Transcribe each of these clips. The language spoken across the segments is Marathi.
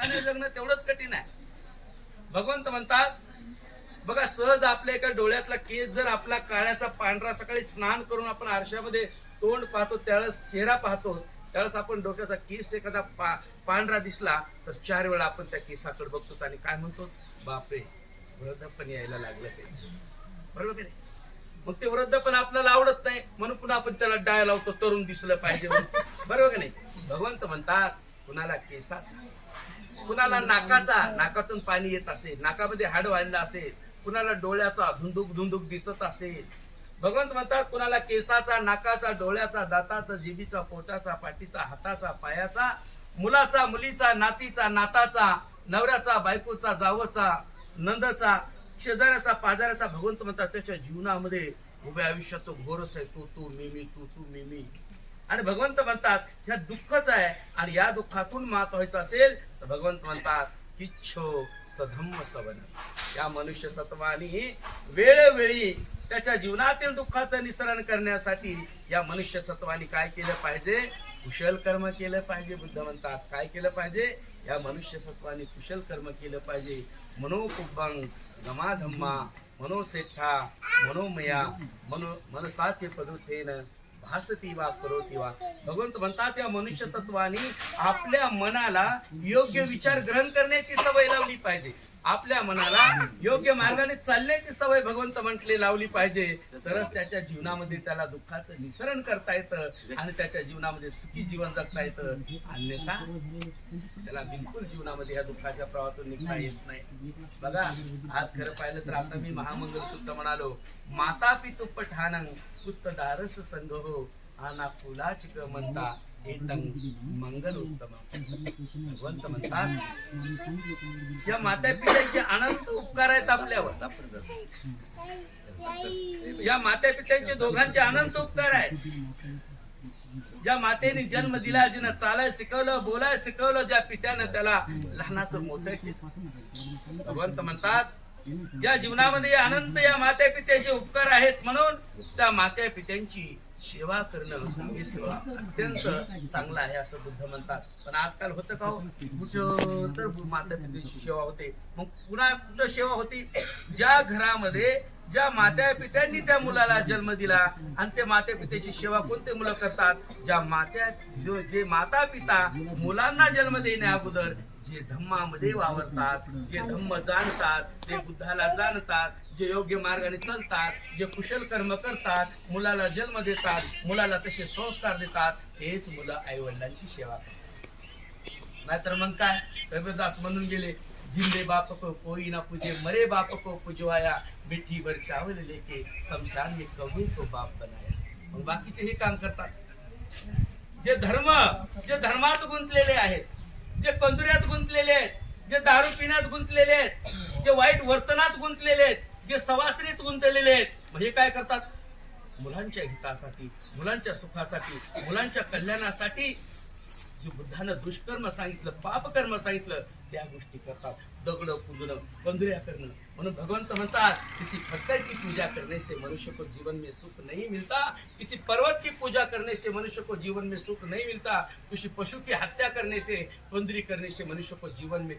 सुखाने जगणं तेवढंच कठीण आहे. भगवंत म्हणतात बघा सहज आपल्या एका डोळ्यातला केस जर आपला काळ्याचा पांढरा सकाळी स्नान करून आपण आरशामध्ये तोंड पाहतो त्यावेळेस चेहरा पाहतो त्यावेळेस आपण डोक्याचा केस एखादा पा पांढरा दिसला तर चार वेळा आपण त्या केसाकडे बघतो आणि काय म्हणतो? बापरे वृद्धपण यायला लागलं ते. बरोबर की नाही? मग ते वृद्धपण आपल्याला आवडत नाही म्हणून पुन्हा आपण त्याला डाय लावतो तरुण दिसलं पाहिजे बरोबर की नाही? भगवंत म्हणतात कुणाला केसाचा कुणाला नाकाचा नाकातून पाणी येत असेल नाकामध्ये हाड वाढलं असेल कुणाला डोळ्याचा धुंदुक धुंदुक दिसत असेल. भगवंत म्हणतात कुणाला केसाचा नाकाचा डोळ्याचा दाताचा जिबीचा पोटाचा पाठीचा हाताचा पायाचा मुलाचा मुलीचा नातीचा नाताचा नवऱ्याचा बायकोचा जावचा नंदचा शेजाऱ्याचा पाजाऱ्याचा भगवंत म्हणतात त्याच्या जीवनामध्ये उभ्या आयुष्याचं घोरच आहे. तू तू मी मी तू तू मी मी. आणि भगवंत म्हणतात ह्या दुःखच आहे आणि या दुःखातून मात व्हायचं असेल तर भगवंत म्हणतात किच्छो सधम्म सवन या मनुष्य सत्वानी वेळोवेळी त्याच्या जीवनातील दुःखाचं निसरण करण्यासाठी या मनुष्य सत्वानी काय केलं पाहिजे? कुशल कर्म केलं पाहिजे बुद्ध म्हणतात. काय केलं पाहिजे? या मनुष्य सत्वानी कुशल कर्म केलं पाहिजे. मनोकुब्बंग गमाधम्मा मनोसेठा मनोमया मनो मनसाचे पदुथेन भासती वा करोती वा भगवंत म्हणतात या मनुष्य सत्वानी आपल्या मनाला योग्य विचार ग्रहण करण्याची सवय लावली पाहिजे. आपल्या मनाला योग्य मार्गाने चालण्याची सवय भगवंत म्हटले लावली पाहिजे. तरच त्याच्या जीवनामध्ये त्याला दुःखाचं निसरण करता येतं आणि त्याच्या जीवनामध्ये सुखी जीवन जगता येतं. अन्यथा त्याला बिलकुल जीवनामध्ये या दुःखाच्या प्रवाहातून निघता येत नाही. बघा आज खरं पाहिलं तर आता मी महामंगल सुद्धा म्हणालो माता पितु पठानं पुत्त दारस संग हो आना फुलाचिक म्हणता एतंग मंगल उत्तम भगवंत म्हणतात या माता पित्यांचे अनंत उपकार आहेत आपल्यावर. या माता पित्यांचे दोघांचे अनंत उपकार आहेत. ज्या मातेने जन्म दिला जिनं चालाय शिकवलं बोलाय शिकवलं ज्या पित्यानं त्याला लहानाचं मोठं केलं. भगवंत म्हणतात या जीवनामध्ये अनंत या मात्या पित्याचे उपकार आहेत म्हणून त्या मात्या पित्यांची सेवा करणं हे सेवा अत्यंत चांगलं आहे असं बुद्ध म्हणतात. पण आजकाल होतं का हो? कुठं तर माता पित्याची सेवा होते. मग पुन्हा कुठं सेवा होती? ज्या घरामध्ये ज्या मात्या पित्यांनी त्या मुलाला जन्म दिला आणि ते मात्या पित्याची सेवा कोणते मुलं करतात? ज्या मात्या जो जे माता पिता मुलांना जन्म देण्या अगोदर जे धम्मामध्ये वावरतात जे धम्म जाणतात जे बुद्धाला जाणतात जे योग्य मार्गाने चालतात जे कुशल कर्म करतात मुलाला जन्म देतात मुलाला तसे संस्कार देतात तेच मुलं आई वडिलांची सेवा करतात. नाहीतर मग काय? कबीरदास म्हणून गेले जिंदे बाप को कोई ना पूजे मरे बाप को पुजवाया मिठी वर चावल लेके शमशान में कबूर को बाप बनाया. मग बाकीचे हे काम करतात. जे धर्म जे धर्मात गुंतलेले आहेत जे कंदुऱ्यात गुंतलेले आहेत जे दारू पिण्यात गुंतलेले आहेत जे वाईट वर्तनात गुंतलेले आहेत जे सवासनीत गुंतलेले आहेत हे काय करतात? मुलांच्या हितासाठी मुलांच्या सुखासाठी मुलांच्या कल्याणासाठी जे बुद्धानं दुष्कर्म सांगितलं पापकर्म सांगितलं त्या गोष्टी करतात. दगड पूजणं कंदुऱ्या करणं. म्हणून भगवंत म्हणतात किसी पत्थर की पूजा करने से मनुष्य को जीवन में सुख नहीं मिलता. किसी पर्वत की पूजा करने से मनुष्य को जीवन में सुख नहीं मिलता. किसी पशु की हत्या करने से कंदुरी करने से मनुष्य को जीवन में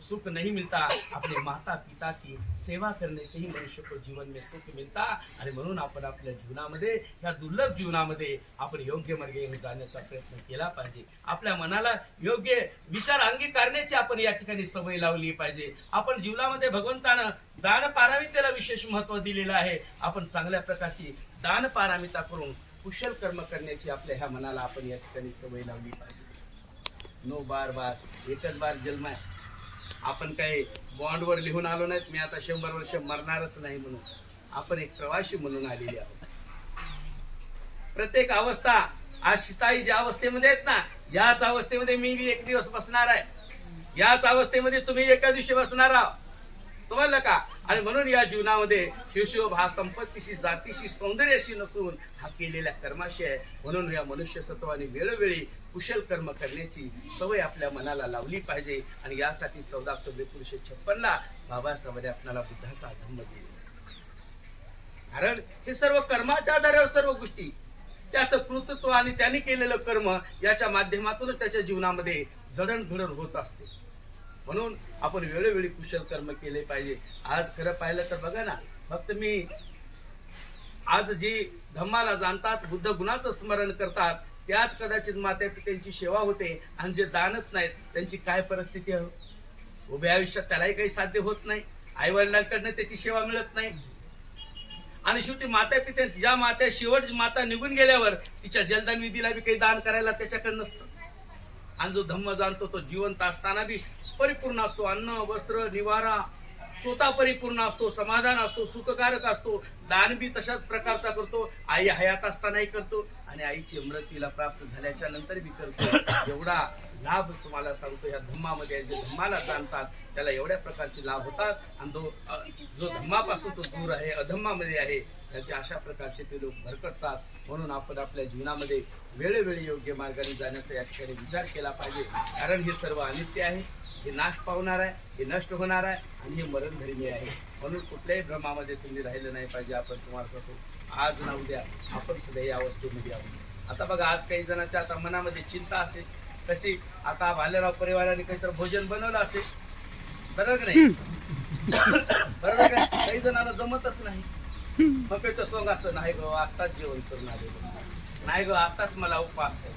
सुख नहीं मिलता. अपने माता पिता की सेवा करने से ही मनुष्य को जीवन में सुख मिलता. आणि म्हणून आपण आपल्या जीवनामध्ये या दुर्लभ जीवनामध्ये आपण योग्य मार्गे जाण्याचा प्रयत्न केला पाहिजे. आपल्या मनाला योग्य विचार अंगीकारण्याची आपण या या ठिकाणी सवय लावली पाहिजे. आपण जीवनामध्ये भगवंतानं दान पारामित्याला विशेष महत्त्व दिलेलं आहे. आपण चांगल्या प्रकारची दान पारामिता करून कुशल कर्म करण्याची आपल्या ह्या मनाला आपण या ठिकाणी सवय लावली पाहिजे. नो बार बार एकच बार जन्म आहे. आपण काही बॉन्डवर लिहून आलो नाहीत. मी आता शंभर वर्ष मरणारच नाही म्हणून. आपण एक प्रवासी म्हणून आलेली आहोत. प्रत्येक अवस्था आज शिताई ज्या अवस्थेमध्ये आहेत ना याच अवस्थेमध्ये मी एक दिवस बसणार आहे. याच अवस्थेमध्ये तुम्ही एका दिवशी बसणार आहात. समजलं का? आणि म्हणून या जीवनामध्ये हिशोब हा संपत्तीशी जातीशी सौंदर्याशी नसून हा केलेल्या कर्माशी आहे. म्हणून या मनुष्य सत्वाने वेळोवेळी कुशल कर्म करण्याची सवय आपल्या मनाला लावली पाहिजे. आणि यासाठी चौदा ऑक्टोबर एकोणीसशे छप्पनला बाबासाहेबांनी आपल्याला बुद्धाचा धम्म दिलेला कारण हे सर्व कर्माच्या आधारावर सर्व गोष्टी. त्याचं कृतत्व आणि त्याने केलेलं कर्म याच्या माध्यमातूनच त्याच्या जीवनामध्ये जडणघडण होत असते. म्हणून आपण वेळोवेळी कुशल कर्म केले पाहिजे. आज खरं पाहिलं तर बघा ना फक्त मी आज जी धम्माला जाणतात बुद्ध गुणाचं स्मरण करतात त्याच कदाचित माता पित्यांची सेवा होते आणि जे जाणत नाहीत त्यांची काय परिस्थिती आहे? उभ्या आयुष्यात त्यालाही काही साध्य होत नाही. आई वडिलांकडनं त्याची सेवा मिळत नाही. आणि शेवटी माता पित्या ज्या मात्या शेवट माता निघून गेल्यावर तिच्या जलदान विधीला बी काही दान करायला त्याच्याकडे नसतं. आणि जो धम्म जाणतो तो जिवंत असताना बी परिपूर्ण असतो. अन्न वस्त्र निवारा स्वतः परिपूर्ण असतो समाधान असतो सुखकारक असतो. दान बी तशाच प्रकारचा करतो. आई हयात असतानाही करतो आणि आईची अमृतीला प्राप्त झाल्याच्यानंतर बी करतो. एवढा लाभ तुम्हाला सांगतो. या धम्मामध्ये जे धम्माला जाणतात त्याला एवढ्या प्रकारचे लाभ होतात. आणि जो जो धम्मापासून तो दूर आहे अधम्मामध्ये आहे त्याचे अशा प्रकारचे ते लोक भरकटतात. म्हणून आपण आपल्या जीवनामध्ये वेळोवेळी योग्य मार्गाने जाण्याचा या ठिकाणी विचार केला पाहिजे. कारण हे सर्व अनित्य आहे. हे नाश पावणार आहे हे नष्ट होणार आहे आणि हे मरणधर्मी आहे. म्हणून कुठल्याही भ्रमामध्ये तुम्ही राहिलं नाही पाहिजे आपण तुम्हाला सांगतो आज ना उद्या आपण सुद्धा या अवस्थेमध्ये आहोत. आता बघा आज काही जणांच्या आता मनामध्ये चिंता असेल कशी आता भालेराव परिवाराने काहीतरी भोजन बनवलं असेल बरोबर नाही? बरोबर का काही जणांना जमतच नाही. मग काही तर सोंग असतं नाही गो आत्ताच जेवण करून आलेलो नाही गो आत्ताच मला उपवास आहे.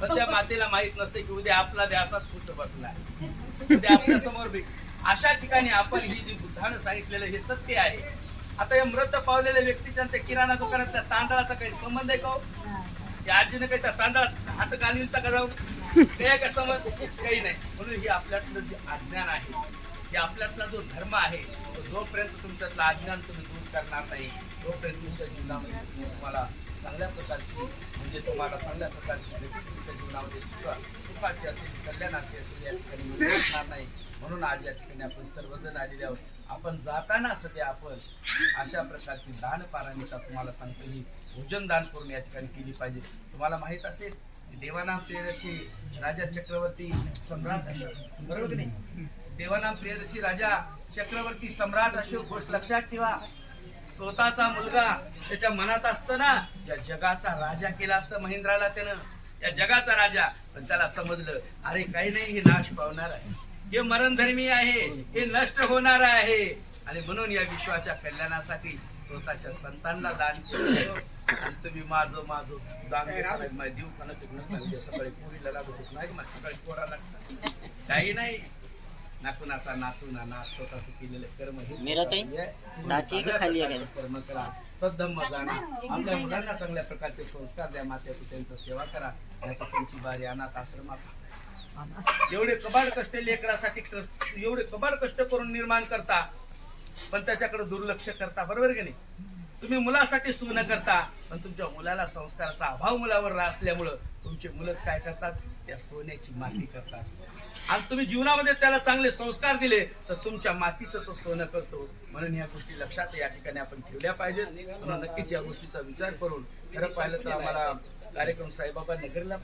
पण त्या मातेला माहीत नसते की उद्या आपला ध्यासात कुठं बसला आहे. उद्या आपल्यासमोर अशा ठिकाणी आपण ही जी बुद्धानं सांगितलेलं हे सत्य आहे. आता या मृत पावलेल्या व्यक्तीच्या त्या किराणा दुकानात त्या तांदळाचा काही संबंध आहे का हो? त्या आजीने काही त्या तांदळात हात घालून का जाऊ? काही का समज काही नाही. म्हणून ही आपल्यातलं जे अज्ञान आहे हे आपल्यातला जो धर्म आहे तो जोपर्यंत तुमच्यातलं अज्ञान तुम्ही दूर करणार नाही तोपर्यंत तुमच्या जीवनामध्ये तुम्ही तुम्हाला चांगल्या प्रकारची म्हणजे तुम्हाला चांगल्या प्रकारची गती तुमच्या जीवनामध्ये सुख सुखाची असेल कल्याणाची असेल या ठिकाणी मिळू नाही. म्हणून आज या ठिकाणी आपण सर्वजण आलेले आहोत. आपण जाताना सध्या आपण अशा प्रकारची दान पारायणिका तुम्हाला सांगतो. ही भोजन दान करून या ठिकाणी केली पाहिजे. तुम्हाला माहीत असेल देवानाम प्रियदर्शी राजा चक्रवर्ती सम्राट बरोबर की नाही? देवानाम प्रियदर्शी राजा चक्रवर्ती सम्राट अशोक गोष्ट लक्षात ठेवा. स्वतःचा मुलगा त्याच्या मनात असतं ना या जगाचा राजा केला असतं महेंद्राला त्यानं. या जगाचा राजा. पण त्याला समजलं अरे काही नाही हे नाश पावणार आहे. हे मरणधर्मी आहे हे नष्ट होणार आहे. आणि म्हणून या विश्वाच्या कल्याणासाठी स्वतःच्या संतांना दान केलं आणि तुम्ही माझं माझं. दान देताना माझे सकाळी पोरीला लागत होत. नाही सकाळी पोरा लागतात. काही नाही. ना कुणाचा नातू ना नात स्वतःच केलेलं कर्म हे ताई, का खाली आहे प्रकारचं कर्म करा. सद्धम्म जाणा आपल्या मुलांना चांगल्या प्रकारचे संस्कार द्या. मात्या पित्यांचं सेवा करा. याची तुमची बारी अनाथ आश्रमातच आहे. एवढे कबाड कष्ट लेकरासाठी कर- एवढे कबाड कष्ट करून निर्माण करता पण त्याच्याकडे दुर्लक्ष करता. बरोबर की नाही? तुम्ही मुलासाठी सुग्न करता पण तुमच्या मुलाला संस्काराचा अभाव मुलावर असल्यामुळं तुमचे मुलंच काय करतात? त्या सोन्याची माती करतात. आणि तुम्ही जीवनामध्ये त्याला चांगले संस्कार दिले तर तुमच्या मातीचं तो सोनं करतो. म्हणून ह्या गोष्टी लक्षात या ठिकाणी आपण ठेवल्या पाहिजेत. म्हणून नक्कीच या गोष्टीचा विचार करून खरं पाहिलं तर आम्हाला कार्यक्रम साईबाबा नगरला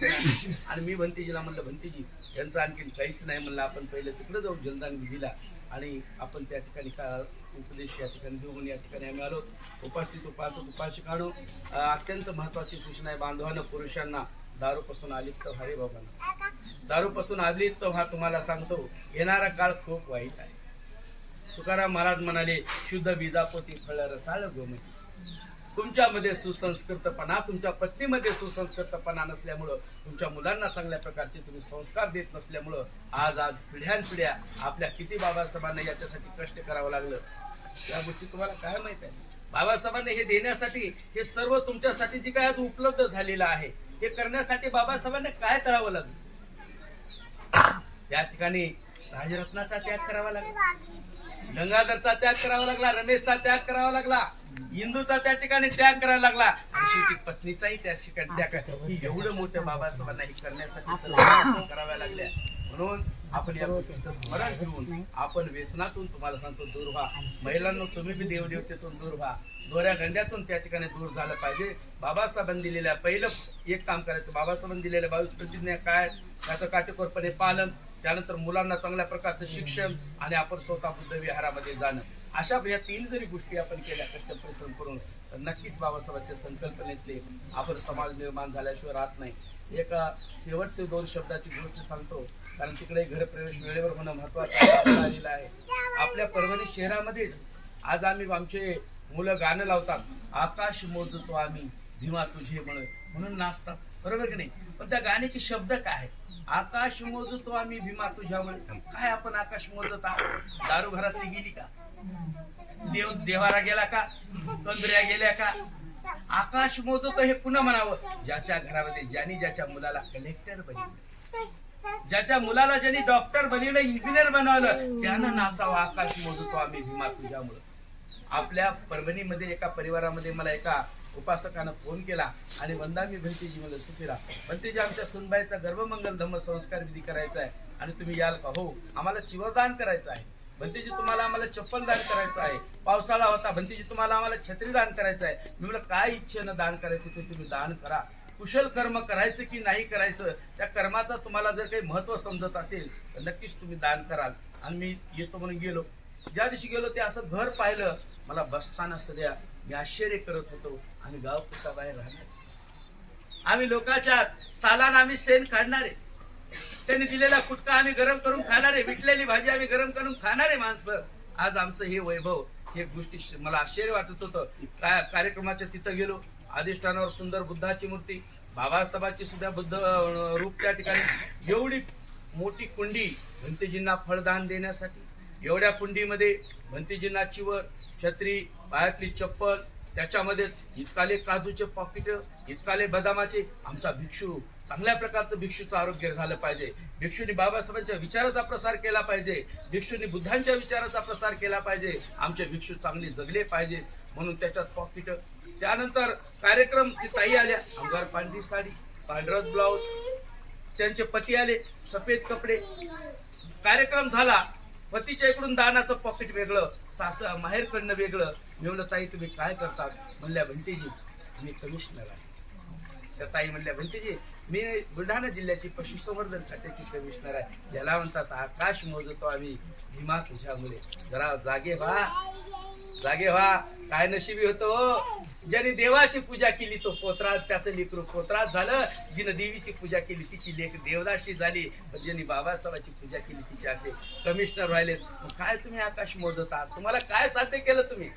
आणि मी भंतीजीला म्हणलं भंतीजी यांचं आणखीन काहीच नाही म्हणलं. आपण पहिले तिकडे जाऊ जलदान विधीला आणि आपण त्या ठिकाणी का उपदेश या ठिकाणी देऊन या ठिकाणी आम्ही आलो. उपस्थित उपासक उपासिकांनो अत्यंत महत्वाची सूचना आहे बांधवानं पुरुषांना. दारूपासून आलिप्त तर हरे बाबांना दारूपासून आलिप्त हा तुम्हाला सांगतो येणारा काळ खूप वाईट आहे. तुकाराम महाराज म्हणाले शुद्ध बीजापोती फळ रसाळ गोमती. तुमच्यामध्ये सुसंस्कृतपणा तुमच्या पत्नीमध्ये सुसंस्कृतपणा नसल्यामुळं तुमच्या मुलांना चांगल्या प्रकारचे तुम्ही संस्कार देत नसल्यामुळं आज आज पिढ्यानपिढ्या आपल्या किती बाबासाहेबांना याच्यासाठी कष्ट करावं लागलं? या गोष्टी तुम्हाला काय माहीत आहे? बाबासाहेबांनी हे देण्यासाठी हे सर्व तुमच्यासाठी जे काय आज उपलब्ध झालेलं आहे हे करण्यासाठी बाबासाहेबांनी काय करावं लागलं? त्या ठिकाणी राजरत्नाचा त्याग करावा लागला. गंगाधरचा त्याग करावा लागला रमेशचा त्याग करावा लागला इंदूचा त्या ठिकाणी त्याग करावा लागला. शेवटी पत्नीचाही त्या ठिकाणी त्याग एवढं मोठं बाबासाहेबांना हे करण्यासाठी सर्व कराव्या लागल्या. म्हणून आपण या गोष्टीचं स्मरण घेऊन आपण व्यसनातून तुम्हाला सांगतो दूर व्हा. महिलांना तुम्ही बी देवदेवतेतून दूर व्हा. दोऱ्या गंड्यातून त्या ठिकाणी दूर झालं पाहिजे. बाबासाहेबांनी दिलेल्या पहिलं एक काम करायचं. बाबासाहेबांनी दिलेल्या बावीस प्रतिज्ञा काय? त्याचं काटेकोरपणे पालन. त्यानंतर मुलांना चांगल्या प्रकारचं शिक्षण आणि आपण स्वतः बुद्ध विहारामध्ये जाणं. अशा या तीन जरी गोष्टी आपण केल्या कष्ट परिश्रम करून तर नक्कीच बाबासाहेबांच्या संकल्पनेतले आपण समाज निर्माण झाल्याशिवाय राहत नाही. एका शेवटचे दोन शब्दाची गोष्ट सांगतो. कारण तिकडे घरप्रवेश वेळेवर होणं महत्वाचं आलेलं आहे. आपल्या परभणी शहरामध्येच आज आम्ही आमचे मुलं गाणं लावतात. आकाश मोजतो आम्ही धीमा तुझे म्हणून म्हणून नाचतात. बरोबर की नाही? पण त्या गाण्याचे शब्द काय आहेत? आकाश मोजतो आम्ही भीमा तुझ्यामुळे. काय आपण आकाश मोजत आहोत? दारू घरातली गेली का? देव देवारा गेला का? कंदऱ्या गेल्या का? आकाश मोजतो हे पुन्हा म्हणावं. ज्याच्या घरामध्ये ज्यांनी ज्याच्या मुलाला कलेक्टर बनवलं. ज्याच्या मुलाला ज्यांनी डॉक्टर बनवलं इंजिनियर बनवलं त्यानं नाचावं आकाश मोजतो आम्ही भीमा तुझ्यामुळं. आपल्या परभणीमध्ये एका परिवारामध्ये मला एका उपासकानं फोन केला आणि वंदा मी भंतीजी मला सुखीरा भंतीजी आमच्या सुनबाईचा गर्भमंगल धम्म संस्कार विधी करायचा आहे आणि तुम्ही याल का? हो आम्हाला चिवरदान करायचं आहे. भंतीजी तुम्हाला आम्हाला चप्पल दान करायचं आहे. पावसाळा होता भंतीजी तुम्हाला आम्हाला छत्री दान करायचं आहे. मी म्हटलं काय इच्छेनं दान करायचं ते तुम्ही दान करा. कुशल कर्म करायचं की नाही करायचं त्या कर्माचा तुम्हाला जर काही महत्त्व समजत असेल तर नक्कीच तुम्ही दान कराल. आणि मी येतो म्हणून गेलो. ज्या दिवशी गेलो ते असं घर पाहिलं. मला बसताना सध्या मी आश्चर्य करत होतो. आम्ही गाव कुसा बाहेर राहणार आम्ही लोकांच्या सालाना आम्ही सेन काढणारे त्यांनी दिलेला कुटका आम्ही गरम करून खाणारे विटलेली भाजी आम्ही गरम करून खाणारे माणसं. आज आमचं हे वैभव हे गोष्टी मला आश्चर्य वाटत होतं. काय कार्यक्रमाच्या तिथं गेलो. अधिष्ठानावर सुंदर बुद्धाची मूर्ती बाबासाहेबाची सुद्धा बुद्ध रूप त्या ठिकाणी. एवढी मोठी कुंडी भंतीजींना फळदान देण्यासाठी. एवढ्या कुंडीमध्ये भंतीजींना चिवर छत्री पायातली चप्पल त्याच्यामध्ये इतकाले काजूचे पॉकेट इतकाले बदामाचे. आमचा भिक्षू चांगल्या प्रकारचं भिक्षूचं आरोग्य झालं पाहिजे. भिक्षूनी बाबासाहेबांच्या विचाराचा प्रसार केला पाहिजे. भिक्षूनी बुद्धांच्या विचाराचा प्रसार केला पाहिजे. आमचे भिक्षू चांगले जगले पाहिजे म्हणून त्याच्यात पॉकेट त्यानंतर कार्यक्रम ती ताई आल्या. अंगार पांढरी साडी पांढरच ब्लाऊज त्यांचे पती आले. सफेद कपडे. कार्यक्रम झाला. पतीच्या इकडून दानाचं पॉकेट वेगळं सास माहेरकडनं वेगळं. मी ताई तुम्ही काय करतात? म्हणल्या भंतेजी मी कमिशनर आहे. त्या ताई म्हणल्या भंतेजी मी बुलढाणा जिल्ह्याची पशुसंवर्धन खात्याची कमिशनर आहे. ज्याला म्हणतात आकाश मोजतो आम्ही भीमा तुझ्यामुळे. जरा जागे व्हा. जागे व्हा काय नशिबी होतो? हो. ज्याने देवाची पूजा केली तो पोत्रात त्याचं लेकरू पोत्रात झालं. जिनं देवीची पूजा केली तिची लेख देवदाशी झाली. पण ज्यांनी बाबासाहेबाची पूजा केली तिचे असे कमिशनर राहिले. काय तुम्ही आकाश मोजत आहात? तुम्हाला काय साध्य केलं तुम्ही?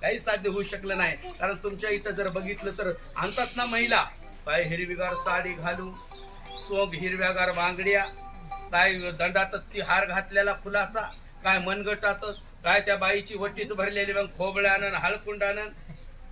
काही साध्य होऊ शकलं नाही. कारण तुमच्या इथं जर बघितलं तर आणतात ना महिला. काय हिरवीगार साडी घालू सोग हिरव्यागार बांगड्या काय दंडातच ती हार घातलेला फुलाचा काय मनगटातच. काय त्या बाईची वट्टीच भरलेली मग खोबळ्यानं हळकुंडानं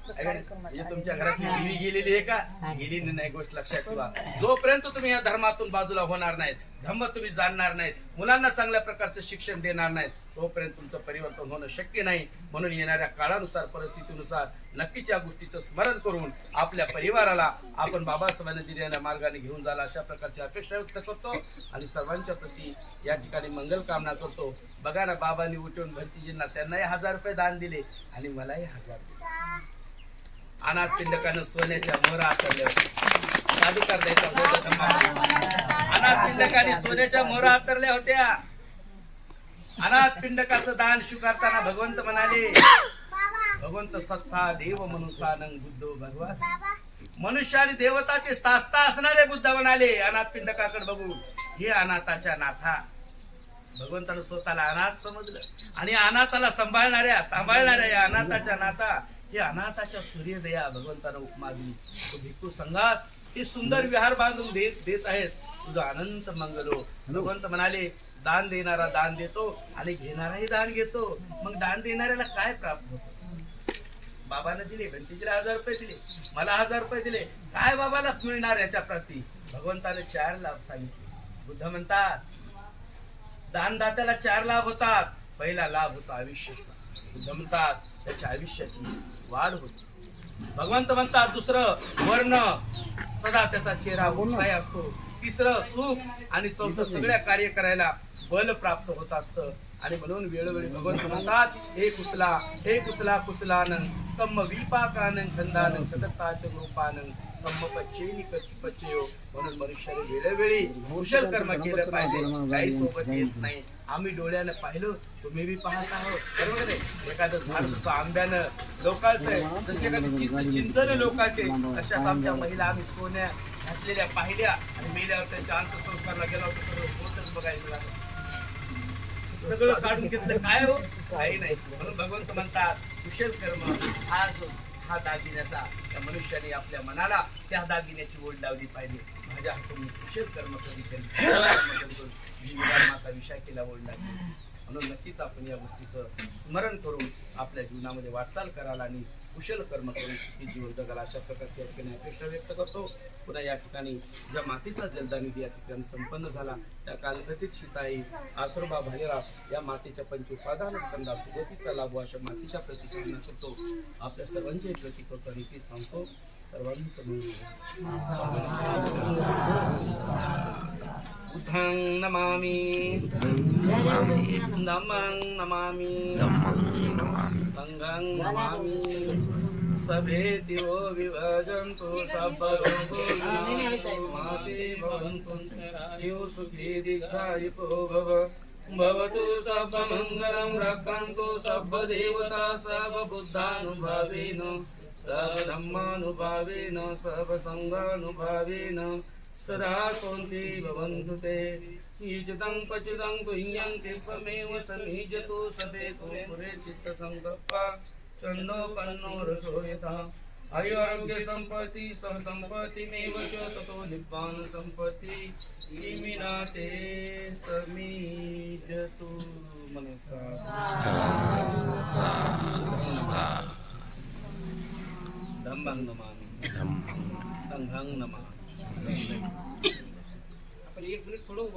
म्हणजे तुमच्या घरातली देवी गेलेली आहे का? गेलेली नाही गोष्ट लक्षात ठेवा. जोपर्यंत तुम्ही या धर्मातून बाजूला होणार नाहीत धर्म तुम्ही जाणणार नाहीत मुलांना चांगल्या प्रकारचं शिक्षण देणार नाहीत तोपर्यंत तुमचं परिवर्तन होणं शक्य नाही. म्हणून येणाऱ्या काळानुसार परिस्थितीनुसार नक्कीच या गोष्टीचं स्मरण करून आपल्या परिवाराला आपण बाबासाहेबांनी दिलेल्या मार्गाने घेऊन जायला अशा प्रकारची अपेक्षा व्यक्त करतो आणि सर्वांच्या प्रती या ठिकाणी मंगल कामना करतो. बघा ना बाबांनी उठवून भरतीजींना त्यांनाही हजार रुपये दान दिले आणि मलाही हजार दिले. अनाथ पिंडकानं सोन्याच्या मोहरा आतरल्या होत्या करता द्यायचा अनाथ पिंडकाने सोन्याच्या मोहरा आतरल्या होत्या. अनाथ पिंडकाचं दान स्वीकारताना भगवंत म्हणाले भगवंत सत्ता देव मनुसानंग बुद्धो भगवान. मनुष्य आणि देवताचे सास्ता असणारे बुद्ध म्हणाले अनाथ पिंडकाकडे बघू हे अनाथाच्या नाथा. भगवंतानं स्वतःला अनाथ समजलं. आणि अनाथाला सांभाळणाऱ्या सांभाळणाऱ्या या अनाथाच्या नाथा हे अनाथाच्या सूर्यदया भगवंतानं उपमा दिली. तो भिक्खू संघास हे सुंदर विहार बांधून देत देत आहेत. तुझं अनंत मंगलो भगवंत म्हणाले दान देणारा दान देतो आणि घेणाराही दान घेतो. मग दान देणाऱ्याला काय प्राप्त होतं? बाबाने दिले भंतीजीला हजार रुपये दिले. मला हजार रुपये दिले. काय बाबाला मिळणार याच्या प्रती? भगवंताने चार लाभ सांगितले. बुद्ध म्हणतात दानदात्याला चार लाभ होतात. पहिला लाभ होतो आयुष्याचा. बुद्ध म्हणतात त्याच्या आयुष्याची वाढ होती. भगवंत म्हणतात दुसरं वर्ण सदा त्याचा चेहरा उत्साही असतो. तिसरं सुख आणि चौथं सगळ्या कार्य करायला बल प्राप्त होत असतं. आणि म्हणून वेळोवेळी भगवंत म्हणतात हे कुसला हे कुसला कुसलानं कम्म विपाकानं खंदानं कदत्ताच रूपानंद कम्म पच्चेनी कच्ची पच्चेयो म्हणून मनुष्याने वेळोवेळी कुशल कर्म केलं पाहिजे. काही सोबत येत नाही. आम्ही डोळ्यानं पाहिलं तुम्ही बी पाहत आहोत. बरोबर आहे एखादं झाड जसं आंब्यानं लोकाळतंय जसे एखादी चिंच चिंचनं लोकाळते आमच्या महिला आम्ही सोन्या घातलेल्या पाहिल्या आणि मेल्यावर त्यांच्या अंतसंस्कारला गेला होता सर्व पोटच बघायला मिळालं सगळं काढून घेतलं. काय हो? काही नाही. म्हणून भगवंत म्हणतात कुशल कर्म हा जो हा दागिन्याचा त्या मनुष्याने आपल्या मनाला त्या दागिन्याची ओढ लावली पाहिजे. माझ्या हातून कुशल कर्म कधी केली? कर्म करून माता विशाखेला ओढ लागली. म्हणून नक्कीच आपण या गोष्टीचं स्मरण करून आपल्या जीवनामध्ये वाटचाल करायला आणि कुशल कर्म करून सुखी जीवन जगाला अशा प्रकारची या ठिकाणी अपेक्षा व्यक्त करतो. पुन्हा या ठिकाणी ज्या मातेचा जलदानिधी या ठिकाणी संपन्न झाला त्या कालगतीत सीताई आसुरबा भालेरा या मातीच्या पंचोपादान स्कंदा सुगतीचा लाभ अशा मातीच्या प्रतिकारणा करतो आपल्या सर्वांचे प्रतिकृत करतो आणि ती सांगतो सर्वांचं बुद्धं नमामि। धम्मं नमामि। सङ्गं नमामि। सभे दिवो विभजन्तु सब्बरोगो भवन्तु आयुः सुखी दीर्घायुको भव। भवतु सर्वमङ्गलं रक्षन्तु सर्वदेवता सर्वबुद्धानुभावेन सर्वधर्मानुभावेन सर्वसङ्गानुभावेन। सदा सोन्ति भवन्तु ते। ईजितं क्वचिदं गुह्यं कृपमेव समीजतु पुरे चन्दो कन्नो रसो यथा। संपत्ति च ततो निब्बान संपत्ति समीजतु। मनसा धम्मं नमामि। संघं नमामि। आपण एक मिनिट थोडं